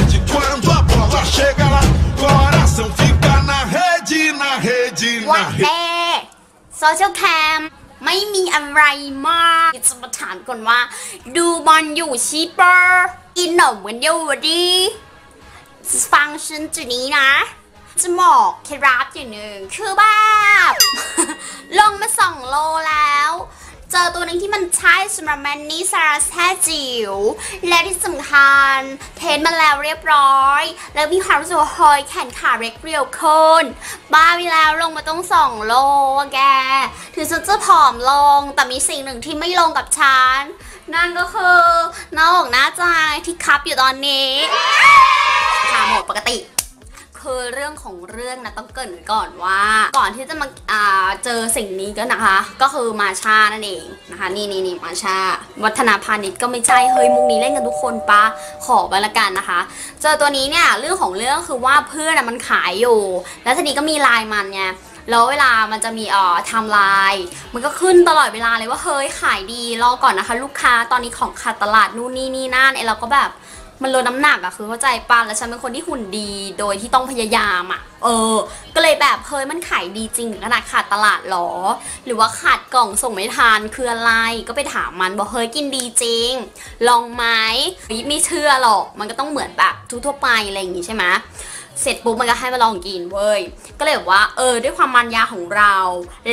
tapete verde quando a bola chega lá. Coração fica na rede, na rede, ว่า na แต่ rede. โซเชียลแคมไม่มีอะไรมากจะมาถามก่อนว่า ดูบอลอยู่ชิปะกินหนมกันอยู่ดีฟังฉันจุดนี้นะ จะบอกเคล็ดลับอย่างหนึ่งคือแบบ เจอตัวหนึ่งที่มันใช่สำหรับแมนนี่ซาราแท้จิ๋ว และที่สำคัญ เทสมาแล้วเรียบร้อย แล้วมีความรู้สึกว่าเฮ้ยแขนขาเร็กเรียวขึ้นบ้าไปแล้วลงมาต้องสองโลแก ถึงฉันจะผอมลง แต่มีสิ่งหนึ่งที่ไม่ลงกับฉัน นั่นก็คือหน้าอกหน้าใจที่คับอยู่ตอนนี้ รื่องของเรื่องนะต้องเกรินไว้ก่อนว่า ก่อนที่จะมาาเจอสิ่งนี้ก็นะคะ ก็คือมาชานั่นเองนะคะ นี่นี่นี่มาชา วัฒนาพาณิชย์ก็ไม่ใช่เฮ้ยมุกนี้เล่นกันทุกคนปะขอไปละกันนะคะ เจอตัวนี้เนี่ยเรื่องของเรื่องคือว่าเพื่อนมันขายอยู่ แล้วทีนี้ก็มีไลน์มันไงแล้วเวลามันจะมีเอ่อไทม์ไลน์มันก็ขึ้นตลอดเวลาเลยว่าเฮ้ยขายดีรอก่อนนะคะ ลูกค้าตอนนี้ของขาดตลาดนู่นนี่นี่นั่นไอเราก็แบบ มันลดน้ำหนักอะคือเข้าใจป่ะแล้วฉันเป็นคนที่หุ่นดีโดยที่ต้องพยายามอะเออ ก็เลยแบบเฮ้ยมันขายดีจริงขนาดขาดตลาดหรอ หรือว่าขาดกล่องส่งไม่ทันคืออะไรก็ไปถามมันบอกเฮ้ยกินดีจริง ลองไหมไม่เชื่อหรอกมันก็ต้องเหมือนแบบทั่วไปอะไรอย่างงี้ใช่ไหมเสร็จปุ๊บมันก็ให้มาลองกินเว้ย ก็เลยแบบว่าเออด้วยความมันยาของเรา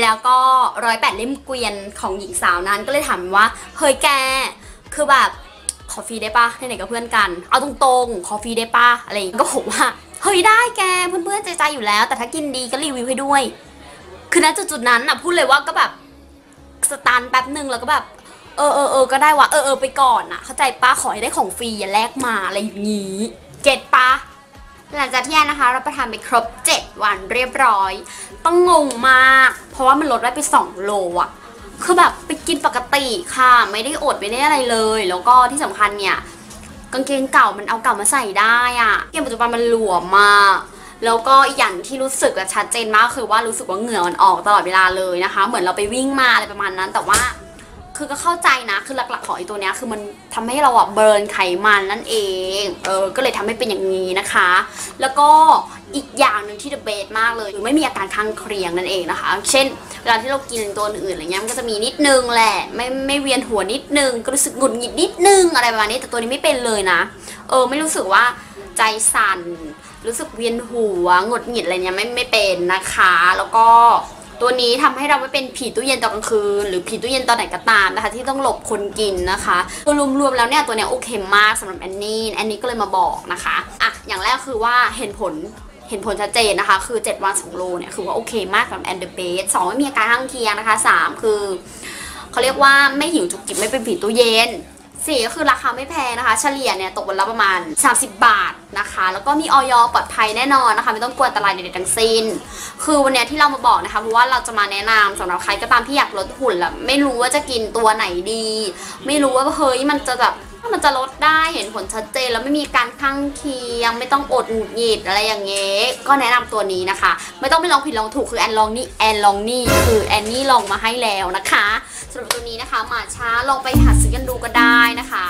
แล้วก็ร้อยแปดเล่มเกวียนของหญิงสาวนั้นก็เลยถามว่าเฮ้ยแก คือแบบ อฟรีได้ปะไหนๆกับเพื่อนกัน เอาตรงๆขอฟรีได้ปะอะไรอย่างงี้ก็บอกว่า เฮ้ยได้แกเพื่อนๆใจใจอยู่แล้ว แต่ถ้ากินดีก็รีวิวให้ด้วย คือณจุดๆนั้นน่ะพูดเลยว่าก็แบบสตันแป๊บหนึ่งแล้วก็แบบเออเออเออก็ได้วะเออเออไปก่อนน่ะเข้าใจปะขอให้ได้ของฟรีอย่าแลกมาอะไรอย่างงี้เก็ตปะหลังจากที่แอนนะคะเราประทานไปครบ 7 วันเรียบร้อย ต้องงงมาก เพราะว่ามันลดได้ไป 2 โลอะ คือแบบไปกินปกติค่ะ ไม่ได้อดไม่ได้อะไรเลย แล้วก็ที่สำคัญเนี่ยกางเกงเก่ามันเอาเก่ามาใส่ได้อะเกงปัจจุบันมันหลวมมากแล้วก็อีกอย่างที่รู้สึกอะชัดเจนมากคือว่ารู้สึกว่าเหงื่อมันออกตลอดเวลาเลยนะคะ เหมือนเราไปวิ่งมาอะไรประมาณนั้นแต่ว่า คือก็เข้าใจนะ คือหลักๆของไอตัวเนี้ยคือมันทำให้เราอะเบิร์นไขมันนั่นเอง เออ ก็เลยทำให้เป็นอย่างนี้นะคะ แล้วก็อีกอย่างหนึ่งที่เดอะเบสมากเลยคือไม่มีอาการข้างเคียงนั่นเองนะคะ เช่น เวลาที่เรากินตัวอื่นๆอะไรเงี้ยมันก็จะมีนิดนึงแหละ ไม่ไม่เวียนหัวนิดนึง ก็รู้สึกหงุดหงิดนิดนึงอะไรประมาณนี้ แต่ตัวนี้ไม่เป็นเลยนะ เออ ไม่รู้สึกว่าใจสั่น รู้สึกเวียนหัวหงุดหงิดอะไรเนี้ยไม่ไม่เป็นนะคะ แล้วก็ ตัวนี้ทำให้เราไม่เป็นผีตู้เย็นตอนกลางคืน หรือผีตู้เย็นตอนไหนก็ตามนะคะ ที่ต้องหลบคนกินนะคะตัวรวมๆแล้วเนี่ยตัวเนี้ยโอเคมากสำหรับแอนนี่แอนนี่ก็เลยมาบอกนะคะอะอย่างแรกคือว่าเห็นผลเห็นผลชัดเจนนะคะ คือ 7 วัน 2 โลเนี่ย คือว่าโอเคมากสำหรับแอนเดอร์เบสสองไม่มีอาการข้างเคียงนะคะ 3 คือ เขาเรียกว่าไม่หิวจุกจิบไม่เป็นผีตู้เย็น สี่ก็คือราคาไม่แพงนะคะ เฉลี่ยเนี่ยตกวันละประมาณ 30 บาทนะคะ แล้วก็มีออยปลอดภัยแน่นอนนะคะ ไม่ต้องกลัวอันตรายใดๆทั้งสิ้น คือวันเนี้ยที่เรามาบอกนะคะ เพราะว่าเราจะมาแนะนำสำหรับใครก็ตามที่อยากลดหุ่นแล้วไม่รู้ว่าจะกินตัวไหนดี ไม่รู้ว่าเฮ้ยมันจะแบบ มันจะลดได้เห็นผลชัดเจนแล้วไม่มีการข้างเคียง ไม่ต้องอดหงุดหงิดอะไรอย่างเงี้ยก็แนะนำตัวนี้นะคะ ไม่ต้องไปลองผิดลองถูกคือแอนลองนี่แอนลองนี่คือแอนนี่ลองมาให้แล้วนะคะสำหรับตัวนี้นะคะมาช้าลองไปหาซื้อกันดูก็ได้นะคะ